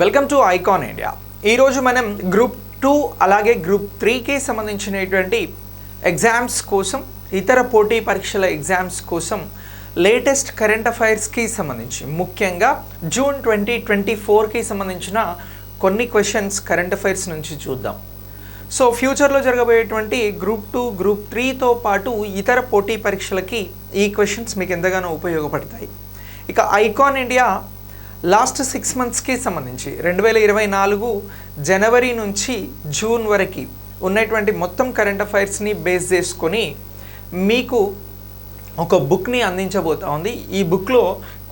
Welcome to icon India ఈరోజు మనం group two అలాగే గ్రూప్ త్రీకి సంబంధించినటువంటి ఎగ్జామ్స్ కోసం ఇతర పోటీ పరీక్షల ఎగ్జామ్స్ కోసం లేటెస్ట్ కరెంట్ అఫైర్స్కి సంబంధించి ముఖ్యంగా జూన్ ట్వంటీ ట్వంటీ ఫోర్కి సంబంధించిన కొన్ని క్వశ్చన్స్ కరెంట్ అఫైర్స్ నుంచి చూద్దాం. సో ఫ్యూచర్లో జరగబోయేటువంటి గ్రూప్ టూ గ్రూప్ త్రీతో పాటు ఇతర పోటీ పరీక్షలకి ఈ క్వశ్చన్స్ మీకు ఎంతగానో ఉపయోగపడతాయి. ఇక ఐకాన్ ఇండియా లాస్ట్ సిక్స్ మంత్స్కి సంబంధించి రెండు వేల ఇరవై నాలుగు జనవరి నుంచి జూన్ వరకు ఉన్నటువంటి మొత్తం కరెంట్ అఫైర్స్ని బేస్ చేసుకొని మీకు ఒక బుక్ని అందించబోతా ఉంది. ఈ బుక్లో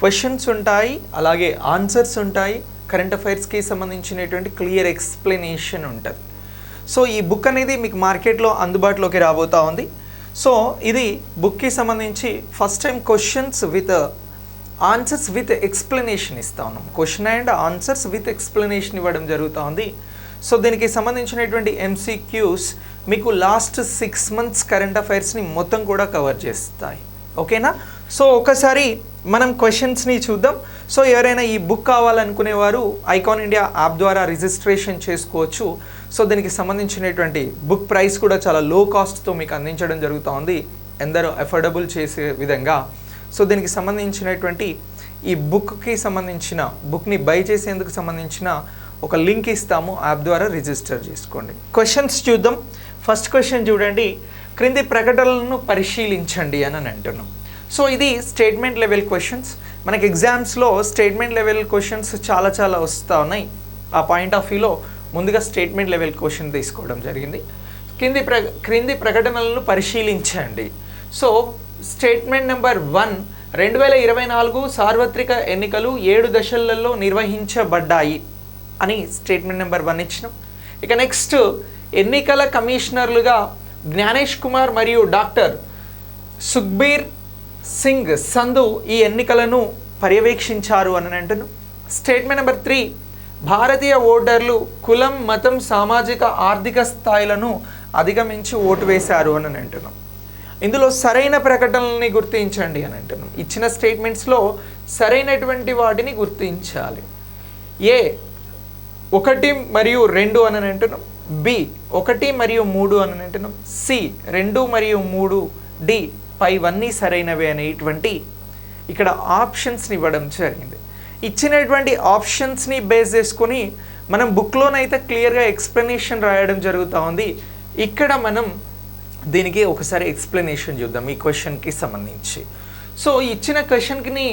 క్వశ్చన్స్ ఉంటాయి అలాగే ఆన్సర్స్ ఉంటాయి. కరెంట్ అఫైర్స్కి సంబంధించినటువంటి క్లియర్ ఎక్స్ప్లెనేషన్ ఉంటుంది. సో ఈ బుక్ అనేది మీకు మార్కెట్లో అందుబాటులోకి రాబోతా ఉంది. సో ఇది బుక్కి సంబంధించి first time questions with answers with explanation ఇస్తా ఉన్నాం question and answers with explanation ఇవ్వడం జరుగుతూ ఉంది సో దీనికి సంబంధించినటువంటి ఎంసీక్యూస్ మీకు లాస్ట్ సిక్స్ మంత్స్ కరెంట్ అఫైర్స్ని మొత్తం కూడా కవర్ చేస్తాయి. ఓకేనా సో ఒకసారి మనం క్వశ్చన్స్ని చూద్దాం. సో ఎవరైనా ఈ బుక్ కావాలనుకునేవారు ఐకాన్ ఇండియా యాప్ ద్వారా రిజిస్ట్రేషన్ చేసుకోవచ్చు. సో దీనికి సంబంధించినటువంటి బుక్ ప్రైస్ కూడా చాలా లో కాస్ట్తో మీకు అందించడం జరుగుతూ ఉంది ఎందరో అఫోర్డబుల్ చేసే విధంగా. సో దీనికి సంబంధించినటువంటి ఈ బుక్కి సంబంధించిన బుక్ని బై చేసేందుకు సంబంధించిన ఒక లింక్ ఇస్తాము యాప్ ద్వారా రిజిస్టర్ చేసుకోండి. క్వశ్చన్స్ చూద్దాం. ఫస్ట్ క్వశ్చన్ చూడండి. క్రింది ప్రకటనలను పరిశీలించండి అని అని అంటున్నాం. సో ఇది స్టేట్మెంట్ లెవెల్ క్వశ్చన్స్ మనకి ఎగ్జామ్స్లో స్టేట్మెంట్ లెవెల్ క్వశ్చన్స్ చాలా చాలా వస్తూ ఉన్నాయి. ఆ పాయింట్ ఆఫ్ వ్యూలో ముందుగా స్టేట్మెంట్ లెవెల్ క్వశ్చన్ తీసుకోవడం జరిగింది. క్రింది ప్ర క్రింది ప్రకటనలను పరిశీలించండి. సో స్టేట్మెంట్ నెంబర్ వన్ రెండు వేల ఇరవై నాలుగు సార్వత్రిక ఎన్నికలు ఏడు దశలలో నిర్వహించబడ్డాయి అని స్టేట్మెంట్ నెంబర్ వన్ ఇచ్చినాం. ఇక నెక్స్ట్ ఎన్నికల కమిషనర్లుగా జ్ఞానేష్ కుమార్ మరియు డాక్టర్ సుఖ్బీర్ సింగ్ సంధు ఈ ఎన్నికలను పర్యవేక్షించారు అని అంటున్నాం. స్టేట్మెంట్ నెంబర్ త్రీ భారతీయ ఓటర్లు కులం మతం సామాజిక ఆర్థిక స్థాయిలను అధిగమించి ఓటు వేశారు అని అంటున్నాం. ఇందులో సరైన ప్రకటనల్ని గుర్తించండి అని అంటున్నాం. ఇచ్చిన స్టేట్మెంట్స్లో సరైనటువంటి వాటిని గుర్తించాలి. ఏ ఒకటి మరియు రెండు అని అంటున్నాం. బి ఒకటి మరియు మూడు అని అంటున్నాం. సి రెండు మరియు మూడు డి పైవన్నీ సరైనవే అనేటువంటి ఇక్కడ ఆప్షన్స్ని ఇవ్వడం జరిగింది. ఇచ్చినటువంటి ఆప్షన్స్ని బేస్ చేసుకొని మనం బుక్లోనైతే క్లియర్గా ఎక్స్ప్లెనేషన్ రాయడం జరుగుతూ ఉంది. ఇక్కడ మనం దీనికి ఒకసారి ఎక్స్ప్లెనేషన్ చూద్దాం ఈ క్వశ్చన్కి సంబంధించి. సో ఇచ్చిన క్వశ్చన్కి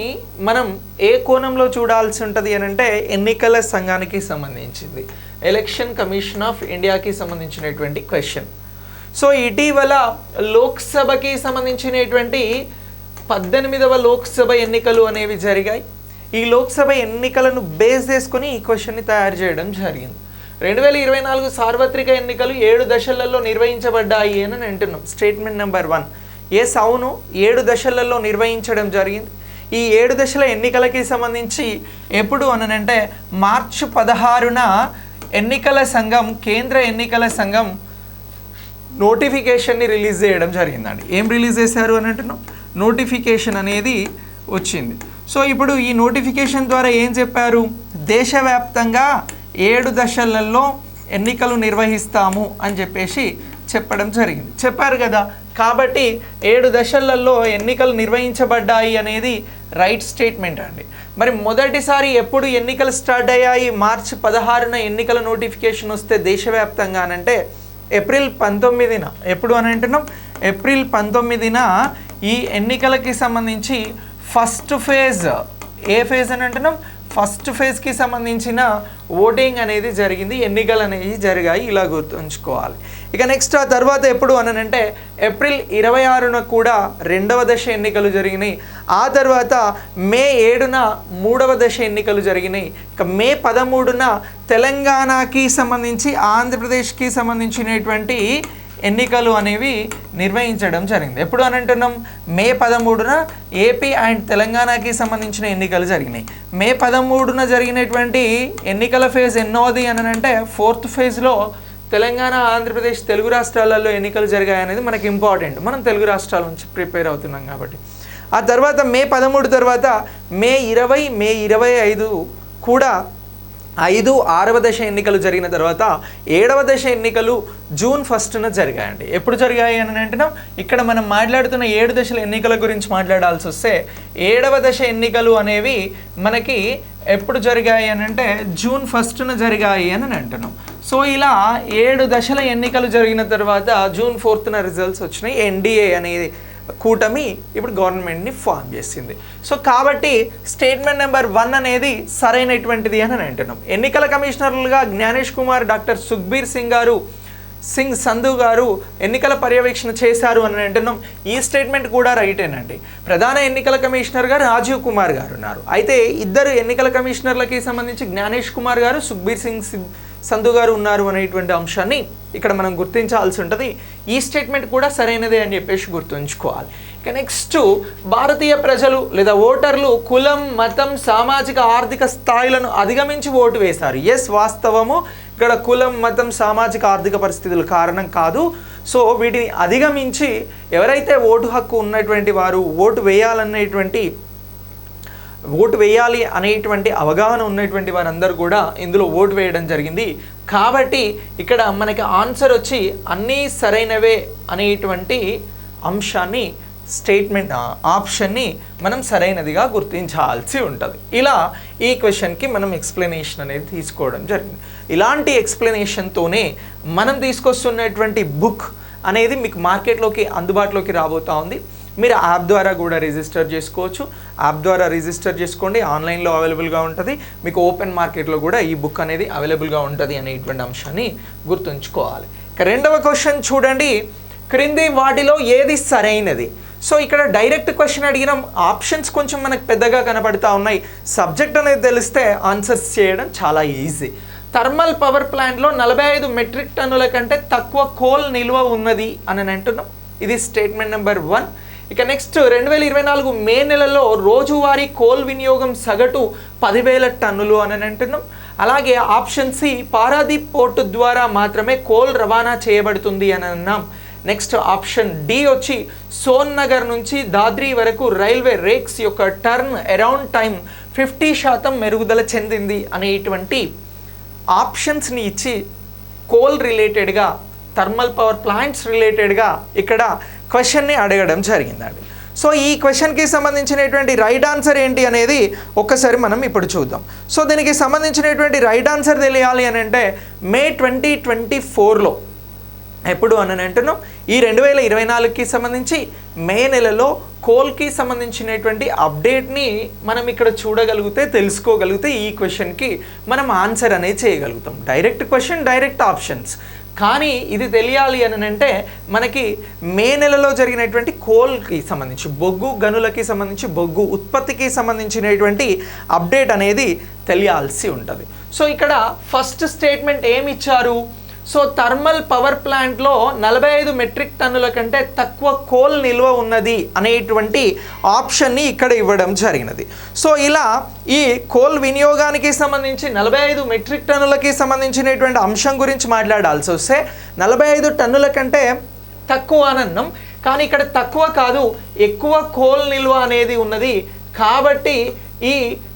మనం ఏ కోణంలో చూడాల్సి ఉంటుంది అని అంటే ఎన్నికల సంఘానికి సంబంధించింది. ఎలక్షన్ కమిషన్ ఆఫ్ ఇండియాకి సంబంధించినటువంటి క్వశ్చన్ సో ఇటీవల లోక్సభకి సంబంధించినటువంటి పద్దెనిమిదవ లోక్సభ ఎన్నికలు అనేవి జరిగాయి. ఈ లోక్సభ ఎన్నికలను బేస్ చేసుకొని ఈ క్వశ్చన్ని తయారు చేయడం జరిగింది. రెండు వేల ఇరవై నాలుగు సార్వత్రిక ఎన్నికలు ఏడు దశలలో నిర్వహించబడ్డాయి అని అంటున్నాం. స్టేట్మెంట్ నెంబర్ వన్ ఎస్ అవును ఏడు దశలలో నిర్వహించడం జరిగింది? ఈ ఏడు దశల ఎన్నికలకి సంబంధించి ఎప్పుడు అనంటే మార్చి పదహారున ఎన్నికల సంఘం కేంద్ర ఎన్నికల సంఘం నోటిఫికేషన్ని రిలీజ్ చేయడం జరిగిందండి. ఏం రిలీజ్ చేశారు అని అంటున్నాం? నోటిఫికేషన్ అనేది వచ్చింది. సో ఇప్పుడు ఈ నోటిఫికేషన్ ద్వారా ఏం చెప్పారు? దేశవ్యాప్తంగా ఏడు దశలలో ఎన్నికలు నిర్వహిస్తాము అని చెప్పేసి చెప్పడం జరిగింది. చెప్పారు కదా కాబట్టి ఏడు దశలలో ఎన్నికలు నిర్వహించబడ్డాయి అనేది రైట్ స్టేట్మెంట్ అండి. మరి మొదటిసారి ఎప్పుడు ఎన్నికలు స్టార్ట్ అయ్యాయి? మార్చి పదహారున ఎన్నికల నోటిఫికేషన్ వస్తే దేశవ్యాప్తంగానంటే ఏప్రిల్ పంతొమ్మిదిన. ఎప్పుడు అని అంటున్నాం? ఏప్రిల్ పంతొమ్మిదిన ఈ ఎన్నికలకి సంబంధించి ఫస్ట్ ఫేజ్ ఏ ఫేజ్ అని అంటున్నాం? ఫస్ట్ ఫేజ్కి సంబంధించిన ఓటింగ్ అనేది జరిగింది ఎన్నికలు అనేవి జరిగాయి ఇలా గుర్తుంచుకోవాలి. ఇక నెక్స్ట్ ఆ తర్వాత ఎప్పుడు అనంటే ఏప్రిల్ ఇరవై ఆరున కూడా రెండవ దశ ఎన్నికలు జరిగినాయి. ఆ తర్వాత మే ఏడున మూడవ దశ ఎన్నికలు జరిగినాయి. ఇక మే పదమూడున తెలంగాణకి సంబంధించి ఆంధ్రప్రదేశ్కి సంబంధించినటువంటి ఎన్నికలు అనేవి నిర్వహించడం జరిగింది. ఎప్పుడు అని అంటున్నాం? మే పదమూడున ఏపీ అండ్ తెలంగాణకి సంబంధించిన ఎన్నికలు జరిగినాయి. మే పదమూడున జరిగినటువంటి ఎన్నికల ఫేజ్ ఎన్నోది అని అంటే ఫోర్త్ ఫేజ్లో తెలంగాణ ఆంధ్రప్రదేశ్ తెలుగు రాష్ట్రాలలో ఎన్నికలు జరిగాయి అనేది మనకి ఇంపార్టెంట్. మనం తెలుగు రాష్ట్రాల నుంచి ప్రిపేర్ అవుతున్నాం కాబట్టి. ఆ తర్వాత మే పదమూడు తర్వాత మే ఇరవై మే ఇరవై ఐదు కూడా ఐదు ఆరవ దశ ఎన్నికలు జరిగిన తర్వాత ఏడవ దశ ఎన్నికలు జూన్ ఫస్ట్న జరిగాయండి. ఎప్పుడు జరిగాయి అని అంటున్నాం? ఇక్కడ మనం మాట్లాడుతున్న ఏడు దశల ఎన్నికల గురించి మాట్లాడాల్సి వస్తే ఏడవ దశ ఎన్నికలు అనేవి మనకి ఎప్పుడు జరిగాయి అని అంటే జూన్ ఫస్ట్న జరిగాయి అని అంటున్నాం. సో ఇలా ఏడు దశల ఎన్నికలు జరిగిన తర్వాత జూన్ ఫోర్త్న రిజల్ట్స్ వచ్చినాయి. ఎన్డీఏ అనేది కూటమి ఇప్పుడు గవర్నమెంట్ని ఫామ్ చేసింది. సో కాబట్టి స్టేట్మెంట్ నెంబర్ వన్ అనేది సరైనటువంటిది అని అంటున్నాం. ఎన్నికల కమిషనర్లుగా జ్ఞానేష్ కుమార్ డాక్టర్ సుఖ్బీర్ సింగ్ గారు సింగ్ సంధు గారు ఎన్నికల పర్యవేక్షణ చేశారు అని అంటున్నాం. ఈ స్టేట్మెంట్ కూడా రైటేనండి ప్రధాన ఎన్నికల కమిషనర్గా రాజీవ్ కుమార్ గారు ఉన్నారు. అయితే ఇద్దరు ఎన్నికల కమిషనర్లకి సంబంధించి జ్ఞానేష్ కుమార్ గారు సుఖ్బీర్ సింగ్ సింగ్ సంధు గారు ఉన్నారు అనేటువంటి అంశాన్ని ఇక్కడ మనం గుర్తించాల్సి ఉంటుంది. ఈ స్టేట్మెంట్ కూడా సరైనదే అని చెప్పేసి గుర్తుంచుకోవాలి. ఇక నెక్స్ట్ భారతీయ ప్రజలు లేదా ఓటర్లు కులం మతం సామాజిక ఆర్థిక స్థాయిలను అధిగమించి ఓటు వేశారు. ఎస్ వాస్తవము. ఇక్కడ కులం మతం సామాజిక ఆర్థిక పరిస్థితులు కారణం కాదు. సో వీటిని అధిగమించి ఎవరైతే ఓటు హక్కు ఉన్నటువంటి వారు ఓటు వేయాలనేటువంటి ఓటు వేయాలి అనేటువంటి అవగాహన ఉన్నటువంటి వారందరూ కూడా ఇందులో ఓటు వేయడం జరిగింది. కాబట్టి ఇక్కడ మనకి ఆన్సర్ వచ్చి అన్నీ సరైనవే అనేటువంటి అంశాన్ని స్టేట్మెంట్ ఆప్షన్ని మనం సరైనదిగా గుర్తించాల్సి ఉంటుంది. ఇలా ఈ క్వశ్చన్కి మనం ఎక్స్ప్లెనేషన్ అనేది తీసుకోవడం జరిగింది. ఇలాంటి ఎక్స్ప్లెనేషన్తోనే మనం తీసుకొస్తున్నటువంటి బుక్ అనేది మీకు మార్కెట్లోకి అందుబాటులోకి రాబోతా ఉంది. మీరు యాప్ ద్వారా కూడా రిజిస్టర్ చేసుకోవచ్చు. యాప్ ద్వారా రిజిస్టర్ చేసుకోండి. ఆన్లైన్లో అవైలబుల్గా ఉంటుంది. మీకు ఓపెన్ మార్కెట్లో కూడా ఈ బుక్ అనేది అవైలబుల్గా ఉంటుంది అనేటువంటి అంశాన్ని గుర్తుంచుకోవాలి. ఇక రెండవ క్వశ్చన్ చూడండి. క్రింది వాటిలో ఏది సరైనది? సో ఇక్కడ డైరెక్ట్ క్వశ్చన్ అడిగిన ఆప్షన్స్ కొంచెం మనకు పెద్దగా కనబడుతూ ఉన్నాయి. సబ్జెక్ట్ అనేది తెలిస్తే ఆన్సర్స్ చేయడం చాలా ఈజీ. థర్మల్ పవర్ ప్లాంట్లో నలభై ఐదు మెట్రిక్ టన్నుల కంటే తక్కువ కోల్ నిల్వ ఉన్నది అని అంటున్నాం. ఇది స్టేట్మెంట్ నెంబర్ వన్. ఇక నెక్స్ట్ రెండు వేల ఇరవై నాలుగు మే నెలలో రోజువారీ కోల్ వినియోగం సగటు పదివేల టన్నులు అని అంటున్నాం. అలాగే ఆప్షన్ సి పారాదీప్ పోర్టు ద్వారా మాత్రమే కోల్ రవాణా చేయబడుతుంది అని అన్నాం. నెక్స్ట్ ఆప్షన్ డి వచ్చి సోన్ నగర్ నుంచి దాద్రి వరకు రైల్వే రేక్స్ యొక్క టర్న్ అరౌండ్ టైం ఫిఫ్టీ శాతం మెరుగుదల చెందింది అనేటువంటి ఆప్షన్స్ని ఇచ్చి కోల్ రిలేటెడ్గా థర్మల్ పవర్ ప్లాంట్స్ రిలేటెడ్గా ఇక్కడ క్వశ్చన్ని అడగడం జరిగిందండి. సో ఈ క్వశ్చన్కి సంబంధించినటువంటి రైట్ ఆన్సర్ ఏంటి అనేది ఒక్కసారి మనం ఇప్పుడు చూద్దాం. సో దీనికి సంబంధించినటువంటి రైట్ ఆన్సర్ తెలియాలి అని అంటే మే ట్వంటీ ట్వంటీ ఫోర్లో ఎప్పుడు అని అంటున్నాం? ఈ రెండు వేల ఇరవై నాలుగుకి సంబంధించి మే నెలలో కోల్కి సంబంధించినటువంటి అప్డేట్ని మనం ఇక్కడ చూడగలిగితే తెలుసుకోగలిగితే ఈ క్వశ్చన్కి మనం ఆన్సర్ అనేది చేయగలుగుతాం. Direct question direct options. కానీ ఇది తెలియాలి అని అంటే మనకి మే నెలలో జరిగినటువంటి కోల్కి సంబంధించి బొగ్గు గనులకి సంబంధించి బొగ్గు ఉత్పత్తికి సంబంధించినటువంటి అప్డేట్ అనేది తెలియాల్సి ఉంటుంది. సో ఇక్కడ ఫస్ట్ స్టేట్మెంట్ ఏమి ఇచ్చారు సో థర్మల్ పవర్ ప్లాంట్లో నలభై ఐదు మెట్రిక్ టన్నుల కంటే తక్కువ కోల్ నిల్వ ఉన్నది అనేటువంటి ఆప్షన్ని ఇక్కడ ఇవ్వడం జరిగినది. సో ఇలా ఈ కోల్ వినియోగానికి సంబంధించి నలభై ఐదు మెట్రిక్ టన్నులకి సంబంధించినటువంటి అంశం గురించి మాట్లాడాల్సి వస్తే నలభై ఐదు టన్నుల కంటే తక్కువ అనన్నం కానీ ఇక్కడ తక్కువ కాదు ఎక్కువ కోల్ నిల్వ అనేది ఉన్నది. కాబట్టి ఈ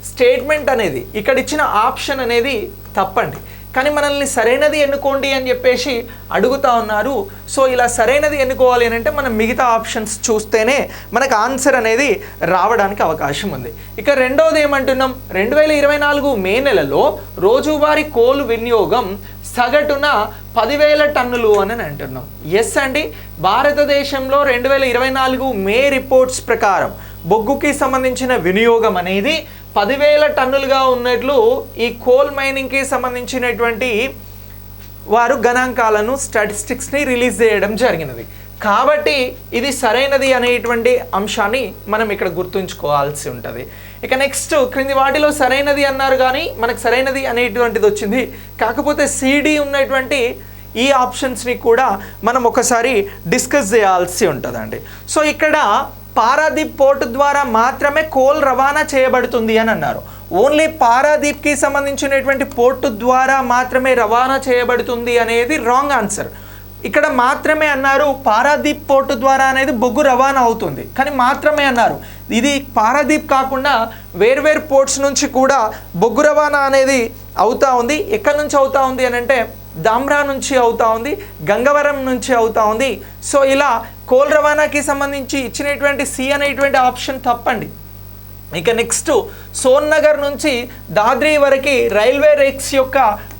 స్టేట్మెంట్ అనేది ఇక్కడ ఇచ్చిన ఆప్షన్ అనేది తప్పండి. కానీ మనల్ని సరైనది ఎన్నుకోండి అని చెప్పేసి అడుగుతా ఉన్నారు. సో ఇలా సరైనది ఎన్నుకోవాలి అని అంటే మనం మిగతా ఆప్షన్స్ చూస్తేనే మనకు ఆన్సర్ అనేది రావడానికి అవకాశం ఉంది. ఇక రెండవది ఏమంటున్నాం? రెండు వేల ఇరవై నాలుగు మే నెలలో రోజువారీ కోలు వినియోగం సగటున పదివేల టన్నులు అని అంటున్నాం. ఎస్ అండి. భారతదేశంలో రెండు వేల ఇరవై నాలుగు మే రిపోర్ట్స్ ప్రకారం బొగ్గుకి సంబంధించిన వినియోగం అనేది పదివేల టన్నులుగా ఉన్నట్లు ఈ కోల్ మైనింగ్కి సంబంధించినటువంటి వారు గణాంకాలను స్టాటిస్టిక్స్ని రిలీజ్ చేయడం జరిగినది. కాబట్టి ఇది సరైనది అనేటువంటి అంశాన్ని మనం ఇక్కడ గుర్తుంచుకోవాల్సి ఉంటుంది. ఇక నెక్స్ట్ క్రింది వాటిలో సరైనది అన్నారు కానీ మనకు సరైనది అనేటువంటిది వచ్చింది. కాకపోతే సిడి ఉన్నటువంటి ఈ ఆప్షన్స్ని కూడా మనం ఒకసారి డిస్కస్ చేయాల్సి ఉంటుందండి. సో ఇక్కడ పారాదీప్ పోర్టు ద్వారా మాత్రమే కోల్ రవాణా చేయబడుతుంది అని అన్నారు. ఓన్లీ పారాదీప్కి సంబంధించినటువంటి పోర్టు ద్వారా మాత్రమే రవాణా చేయబడుతుంది అనేది రాంగ్ ఆన్సర్. ఇక్కడ మాత్రమే అన్నారు పారాదీప్ పోర్టు ద్వారా అనేది బొగ్గు రవాణా అవుతుంది. కానీ మాత్రమే అన్నారు. ఇది పారాదీప్ కాకుండా వేర్వేరు పోర్ట్స్ నుంచి కూడా బొగ్గు రవాణా అనేది అవుతా ఉంది. ఎక్కడి నుంచి అవుతా ఉంది అని అంటే దామ్రా నుంచి అవుతా ఉంది గంగవరం నుంచి అవుతా ఉంది. సో ఇలా కోల్ రవాణాకి సంబంధించి ఇచ్చినటువంటి సి అనేటువంటి ఆప్షన్ తప్పండి. ఇక నెక్స్ట్ సోన్ నగర్ నుంచి దాద్రి వరకు రైల్వే రేక్స్ యొక్క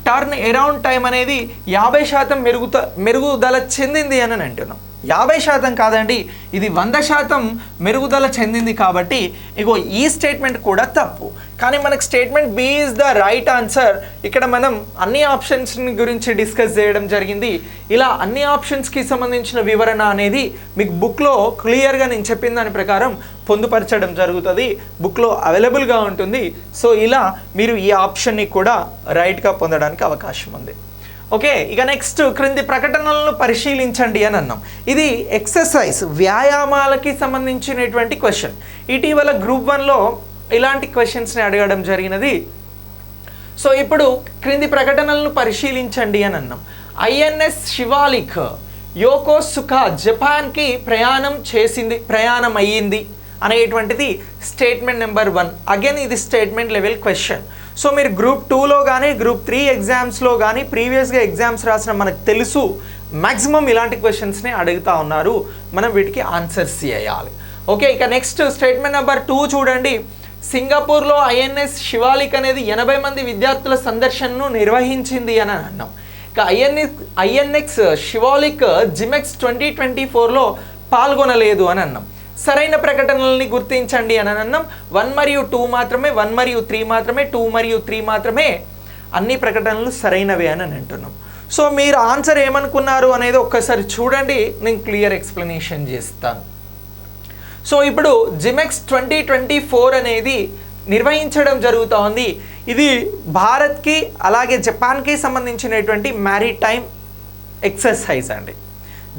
టర్న్ అరౌండ్ టైం అనేది యాభై శాతం మెరుగుత మెరుగుదల చెందింది అని అంటున్నాం. యాభై శాతం కాదండి ఇది వంద శాతం మెరుగుదల చెందింది కాబట్టి ఇగో ఈ స్టేట్మెంట్ కూడా తప్పు. కానీ మనకు statement B is the right answer ఇక్కడ మనం అన్ని ఆప్షన్స్ గురించి డిస్కస్ చేయడం జరిగింది. ఇలా అన్ని ఆప్షన్స్కి సంబంధించిన వివరణ అనేది మీకు బుక్లో క్లియర్గా నేను చెప్పిన దాని ప్రకారం పొందుపరచడం జరుగుతుంది. బుక్లో అవైలబుల్గా ఉంటుంది. సో ఇలా మీరు ఈ ఆప్షన్ని కూడా రైట్గా పొందడానికి అవకాశం ఉంది. ఓకే ఇక నెక్స్ట్ క్రింది ప్రకటనలను పరిశీలించండి అని అన్నాం. ఇది ఎక్సర్సైజ్ వ్యాయామాలకి సంబంధించినటువంటి క్వశ్చన్ ఇటీవల గ్రూప్ వన్లో ఇలాంటి క్వశ్చన్స్ని అడగడం జరిగినది. సో ఇప్పుడు క్రింది ప్రకటనలను పరిశీలించండి అని అన్నాం. ఐఎన్ఎస్ శివాలిక్ యోకో సుఖా జపాన్కి ప్రయాణం చేసింది ప్రయాణం అయ్యింది అనేటువంటిది స్టేట్మెంట్ నెంబర్ వన్ అగైన్ ఇది స్టేట్మెంట్ లెవెల్ క్వశ్చన్ సో మీరు గ్రూప్ టూలో కానీ గ్రూప్ త్రీ ఎగ్జామ్స్లో కానీ ప్రీవియస్గా ఎగ్జామ్స్ రాసిన మనకు తెలుసు మ్యాక్సిమం ఇలాంటి క్వశ్చన్స్ని అడుగుతా ఉన్నారు. మనం వీటికి ఆన్సర్స్ చేయాలి. ఓకే ఇక నెక్స్ట్ స్టేట్మెంట్ నెంబర్ టూ చూడండి. సింగపూర్లో ఐఎన్ఎస్ శివాలిక్ అనేది ఎనభై మంది విద్యార్థుల సందర్శనను నిర్వహించింది అని అన్నాం. ఇక INS INX Shivalik JIMEX twenty twenty ఫోర్లో పాల్గొనలేదు అని అన్నాం. సరైన ప్రకటనల్ని గుర్తించండి అని అన్నాం. వన్ మరియు టూ మాత్రమే వన్ మరియు త్రీ మాత్రమే టూ మరియు త్రీ మాత్రమే అన్ని ప్రకటనలు సరైనవే అని అంటున్నాం. సో మీరు ఆన్సర్ ఏమనుకున్నారు అనేది ఒక్కసారి చూడండి నేను క్లియర్ ఎక్స్ప్లెనేషన్ చేస్తాను సో ఇప్పుడు జిమెక్స్ ట్వంటీ ట్వంటీ ఫోర్ అనేది నిర్వహించడం జరుగుతూ ఉంది. ఇది భారత్కి అలాగే జపాన్కి సంబంధించినటువంటి మ్యారీటైమ్ ఎక్సర్సైజ్ అండి.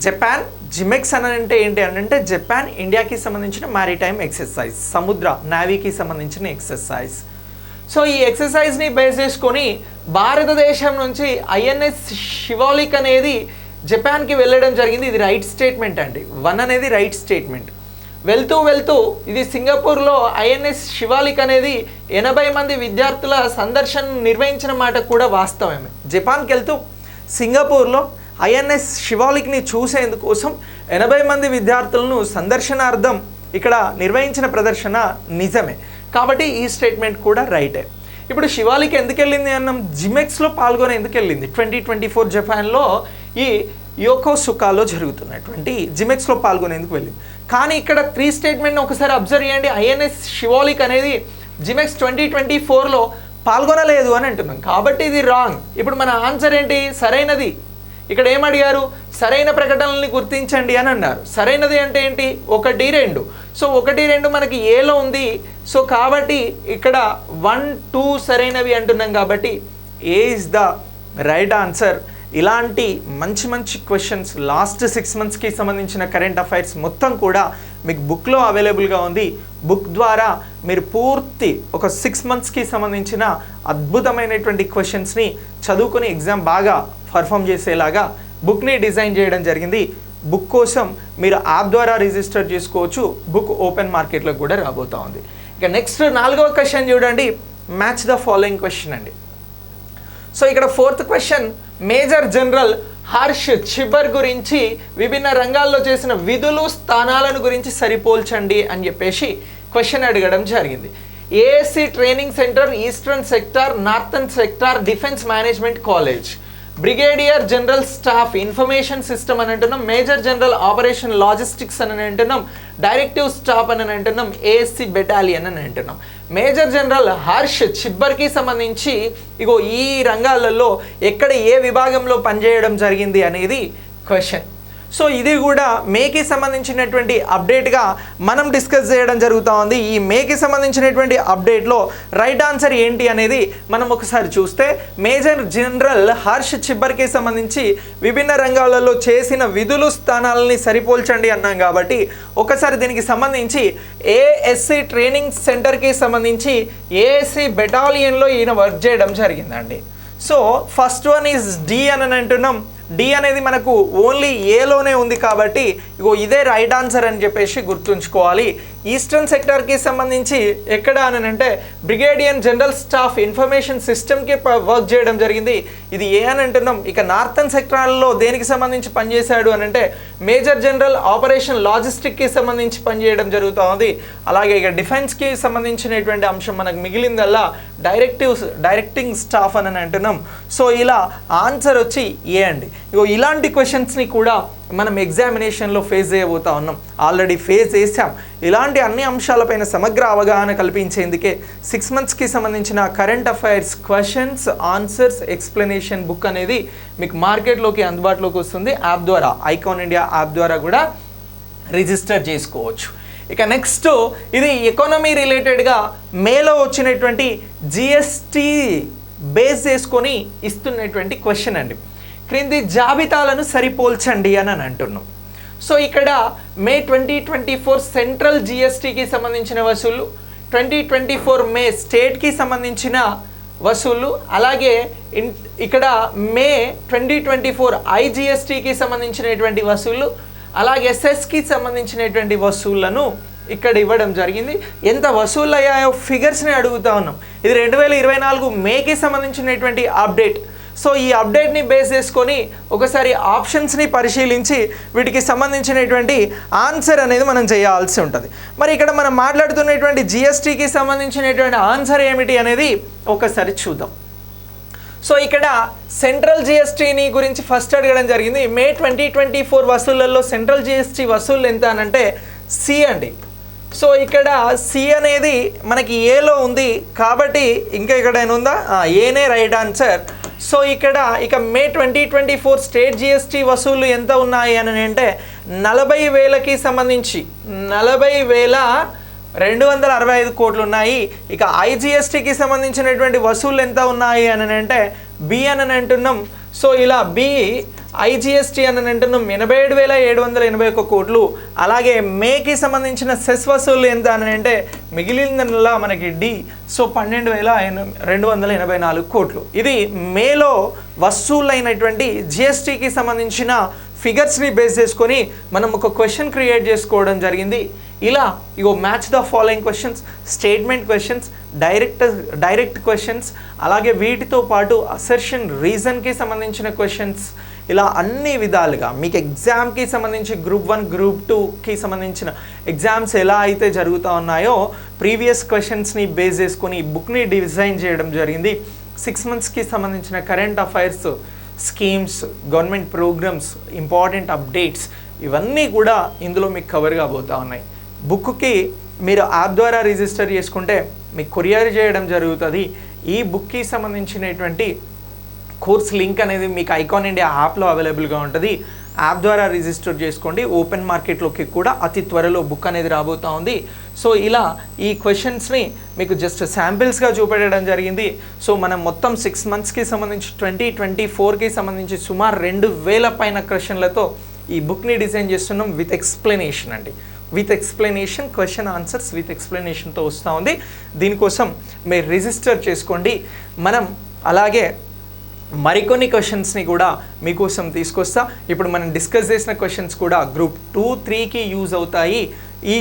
జపాన్ జిమెక్స్ అని అంటే ఏంటి అని అంటే జపాన్ ఇండియాకి సంబంధించిన మ్యారీటైమ్ ఎక్సర్సైజ్ సముద్ర నావీకి సంబంధించిన ఎక్సర్సైజ్. సో ఈ ఎక్సర్సైజ్ని బేస్ చేసుకొని భారతదేశం నుంచి ఐఎన్ఎస్ శివాలిక్ అనేది జపాన్కి వెళ్ళడం జరిగింది. ఇది రైట్ స్టేట్మెంట్ అండి. వన్ అనేది రైట్ స్టేట్మెంట్. వెళ్తూ వెళ్తూ ఇది సింగపూర్లో ఐఎన్ఎస్ శివాలిక్ అనేది ఎనభై మంది విద్యార్థుల సందర్శన నిర్వహించిన మాట కూడా వాస్తవమే. జపాన్కి వెళ్తూ సింగపూర్లో ఐఎన్ఎస్ శివాలిక్ని చూసేందుకోసం ఎనభై మంది విద్యార్థులను సందర్శనార్థం ఇక్కడ నిర్వహించిన ప్రదర్శన నిజమే. కాబట్టి ఈ స్టేట్మెంట్ కూడా రైటే. ఇప్పుడు శివాలిక్ ఎందుకు వెళ్ళింది అన్నాం? జిమెక్స్లో పాల్గొని ఎందుకు వెళ్ళింది ట్వంటీ ట్వంటీ ఫోర్ జపాన్లో ఈ యోకో సుఖాలో జరుగుతున్నటువంటి జిమెక్స్లో పాల్గొనేందుకు వెళ్ళింది. కానీ ఇక్కడ త్రీ స్టేట్మెంట్ని ఒకసారి అబ్జర్వ్ చేయండి. ఐఎన్ఎస్ శివాలిక్ అనేది జిమెక్స్ ట్వంటీ ట్వంటీ ఫోర్లో పాల్గొనలేదు అని అంటున్నాం. కాబట్టి ఇది రాంగ్. ఇప్పుడు మన ఆన్సర్ ఏంటి? సరైనది. ఇక్కడ ఏమడిగారు సరైన ప్రకటనల్ని గుర్తించండి అని అన్నారు. సరైనది అంటే ఏంటి? ఒకటి రెండు. సో ఒకటి రెండు మనకి ఏలో ఉంది. సో కాబట్టి ఇక్కడ వన్ టూ సరైనవి అంటున్నాం కాబట్టి A is the right answer ఇలాంటి మంచి మంచి క్వశ్చన్స్ లాస్ట్ సిక్స్ మంత్స్కి సంబంధించిన కరెంట్ అఫైర్స్ మొత్తం కూడా మీకు బుక్లో అవైలబుల్గా ఉంది. బుక్ ద్వారా మీరు పూర్తి ఒక సిక్స్ మంత్స్కి సంబంధించిన అద్భుతమైనటువంటి క్వశ్చన్స్ని చదువుకుని ఎగ్జామ్ బాగా పర్ఫామ్ చేసేలాగా బుక్ని డిజైన్ చేయడం జరిగింది. బుక్ కోసం మీరు యాప్ ద్వారా రిజిస్టర్ చేసుకోవచ్చు. బుక్ ఓపెన్ మార్కెట్లో కూడా రాబోతూ ఉంది. ఇక నెక్స్ట్ నాలుగవ క్వశ్చన్ చూడండి. మ్యాచ్ ద ఫాలోయింగ్ క్వశ్చన్ అండి. సో ఇక్కడ fourth question major general Harsh Chibber గురించి విభిన్న రంగాల్లో చేసిన విధులు స్థానాలను గురించి సరిపోల్చండి అని చెప్పేసి క్వశ్చన్ అడగడం జరిగింది. ASC training centre eastern sector northern sector defence management college brigadier general staff information system అని అంటున్నాం మేజర్ జనరల్ ఆపరేషన్ లాజిస్టిక్స్ అని అంటున్నాం డైరెక్టివ్ స్టాఫ్ అని అంటున్నాం ఏఎస్సి బెటాలియన్ అని అంటున్నాం. మేజర్ జనరల్ హర్ష్ చిబ్బర్కి సంబంధించి ఇగో ఈ రంగాలలో ఎక్కడ ఏ విభాగంలో పనిచేయడం జరిగింది అనేది క్వశ్చన్ సో ఇది కూడా మేకి సంబంధించినటువంటి అప్డేట్గా మనం డిస్కస్ చేయడం జరుగుతూ ఉంది. ఈ మేకి సంబంధించినటువంటి అప్డేట్లో రైట్ ఆన్సర్ ఏంటి అనేది మనం ఒకసారి చూస్తే మేజర్ జనరల్ హర్ష్ చిబ్బర్కి సంబంధించి విభిన్న రంగాలలో చేసిన విధులు స్థానాలని సరిపోల్చండి అన్నాం కాబట్టి ఒకసారి దీనికి సంబంధించి ఏఎస్సి ట్రైనింగ్ సెంటర్కి సంబంధించి ఏఎస్సి బెటాలియన్లో ఈయన వర్క్ చేయడం జరిగిందండి. So first one is D అని అంటున్నాం. డి అనేది మనకు ఓన్లీ ఏలోనే ఉంది కాబట్టి ఇగో ఇదే రైట్ ఆన్సర్ అని చెప్పేసి గుర్తుంచుకోవాలి. ఈస్టర్న్ సెక్టార్కి సంబంధించి ఎక్కడ అని అంటే బ్రిగేడియన్ జనరల్ స్టాఫ్ ఇన్ఫర్మేషన్ సిస్టమ్కి వర్క్ చేయడం జరిగింది. ఇది ఏ అని అంటున్నాం. ఇక నార్థన్ సెక్టార్లో దేనికి సంబంధించి పనిచేశాడు అని అంటే మేజర్ జనరల్ ఆపరేషన్ లాజిస్టిక్కి సంబంధించి పనిచేయడం జరుగుతూ ఉంది అలాగే ఇక డిఫెన్స్కి సంబంధించినటువంటి అంశం మనకు మిగిలిందల్లా డైరెక్టివ్స్ డైరెక్టింగ్ స్టాఫ్ అని అంటున్నాం. సో ఇలా ఆన్సర్ వచ్చి ఏ అండి? ఇగో ఇలాంటి క్వశ్చన్స్ని కూడా మనం ఎగ్జామినేషన్లో ఫేస్ చేయబోతా ఉన్నాం. ఆల్రెడీ ఫేస్ చేసాం ఇలాంటి అన్ని అంశాలపైన సమగ్ర అవగాహన కల్పించేందుకే సిక్స్ మంత్స్కి సంబంధించిన current affairs questions answers explanation book అనేది మీకు మార్కెట్లోకి అందుబాటులోకి వస్తుంది. యాప్ ద్వారా ఐకాన్ ఇండియా యాప్ ద్వారా కూడా రిజిస్టర్ చేసుకోవచ్చు. ఇక నెక్స్ట్ ఇది ఎకానమీ రిలేటెడ్గా మేలో వచ్చినటువంటి జిఎస్టీ బేస్ చేసుకొని ఇస్తున్నటువంటి క్వశ్చన్ అండి. క్రింది జాబితాలను సరిపోల్చండి అని అని అంటున్నాం. సో ఇక్కడ May twenty twenty four central జిఎస్టీకి సంబంధించిన వసూళ్ళు ట్వంటీ ట్వంటీ ఫోర్ మే స్టేట్కి సంబంధించిన వసూళ్ళు అలాగే ఇన్ ఇక్కడ మే ట్వంటీ ట్వంటీ ఫోర్ ఐజిఎస్టీకి సంబంధించినటువంటి వసూళ్ళు అలాగే సెస్కి సంబంధించినటువంటి వసూళ్ళను ఇక్కడ ఇవ్వడం జరిగింది. ఎంత వసూళ్ళు అయ్యాయో ఫిగర్స్ని అడుగుతా ఉన్నాం. ఇది రెండు వేల ఇరవై నాలుగు మేకి సంబంధించినటువంటి అప్డేట్. సో ఈ అప్డేట్ని బేస్ చేసుకొని ఒకసారి ఆప్షన్స్ని పరిశీలించి వీటికి సంబంధించినటువంటి ఆన్సర్ అనేది మనం చేయాల్సి ఉంటుంది. మరి ఇక్కడ మనం మాట్లాడుతున్నటువంటి జిఎస్టీకి సంబంధించినటువంటి ఆన్సర్ ఏమిటి అనేది ఒకసారి చూద్దాం. సో ఇక్కడ సెంట్రల్ జిఎస్టీని గురించి ఫస్ట్ అడగడం జరిగింది. మే ట్వంటీ ట్వంటీ ఫోర్ వసూళ్ళలో సెంట్రల్ జిఎస్టీ వసూళ్ళు ఎంత అని అంటే సి అండి. సో ఇక్కడ సి అనేది మనకి ఏలో ఉంది కాబట్టి ఇంకా ఎక్కడైనా ఉందా? ఏనే రైట్ ఆన్సర్. సో ఇక్కడ ఇక May twenty twenty four state GST వసూళ్ళు ఎంత ఉన్నాయి అని అంటే నలభై వేలకి సంబంధించి నలభై వేల రెండు వందల అరవై ఐదు కోట్లు ఉన్నాయి. ఇక ఐజిఎస్టీకి సంబంధించినటువంటి వసూళ్ళు ఎంత ఉన్నాయి అని అంటే బి అని అంటున్నాం. సో ఇలా బి ఐజిఎస్టీ అని అంటున్నాం ఎనభై ఏడు వేల ఏడు వందల ఎనభై ఒక్క కోట్లు. అలాగే మేకి సంబంధించిన సెస్ వసూలు ఎంత అని అంటే మిగిలిందల్లా మనకి డి. సో పన్నెండు వేల రెండు వందల ఎనభై నాలుగు కోట్లు. ఇది మేలో వసూలైనటువంటి జిఎస్టీకి సంబంధించిన ఫిగర్స్ని బేస్ చేసుకొని మనం ఒక క్వశ్చన్ క్రియేట్ చేసుకోవడం జరిగింది. ఇలా ఇగో match the following questions statement questions direct direct questions అలాగే వీటితో పాటు అసర్షన్ రీజన్కి సంబంధించిన క్వశ్చన్స్ ఇలా అన్ని విధాలుగా మీకు ఎగ్జామ్కి సంబంధించి గ్రూప్ వన్ గ్రూప్ టూకి సంబంధించిన ఎగ్జామ్స్ ఎలా అయితే జరుగుతూ ఉన్నాయో ప్రీవియస్ క్వశ్చన్స్ని బేస్ చేసుకొని బుక్ని డిజైన్ చేయడం జరిగింది. సిక్స్ మంత్స్కి సంబంధించిన current affairs schemes government programmes important updates ఇవన్నీ కూడా ఇందులో మీకు కవర్ కాబోతూ ఉన్నాయి. బుక్కి మీరు యాప్ ద్వారా రిజిస్టర్ చేసుకుంటే మీకు కొరియర్ చేయడం జరుగుతుంది. ఈ బుక్కి సంబంధించినటువంటి కోర్స్ లింక్ అనేది మీకు ఐకాన్ ఇండియా యాప్లో అవైలబుల్గా ఉంటుంది. యాప్ ద్వారా రిజిస్టర్ చేసుకోండి. ఓపెన్ మార్కెట్లోకి కూడా అతి త్వరలో బుక్ అనేది రాబోతూ ఉంది. సో ఇలా ఈ క్వశ్చన్స్ని మీకు జస్ట్ శాంపిల్స్గా చూపెట్టడం జరిగింది. సో మనం మొత్తం సిక్స్ మంత్స్కి సంబంధించి ట్వంటీ ట్వంటీ ఫోర్కి సంబంధించి సుమారు రెండు వేల పైన క్వశ్చన్లతో ఈ బుక్ని డిజైన్ చేస్తున్నాం విత్ ఎక్స్ప్లెనేషన్ అండి. With explanation question answers with ఎక్స్ప్లెనేషన్తో వస్తూ ఉంది. దీనికోసం మీరు రిజిస్టర్ చేసుకోండి. మనం అలాగే మరికొన్ని క్వశ్చన్స్ని కూడా మీకోసం తీసుకొస్తా. ఇప్పుడు మనం డిస్కస్ చేసిన క్వశ్చన్స్ కూడా గ్రూప్ టూ త్రీకి యూజ్ అవుతాయి. ఈ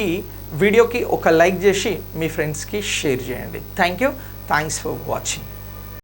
వీడియోకి ఒక లైక్ చేసి మీ ఫ్రెండ్స్కి షేర్ చేయండి. Thank you thanks for watching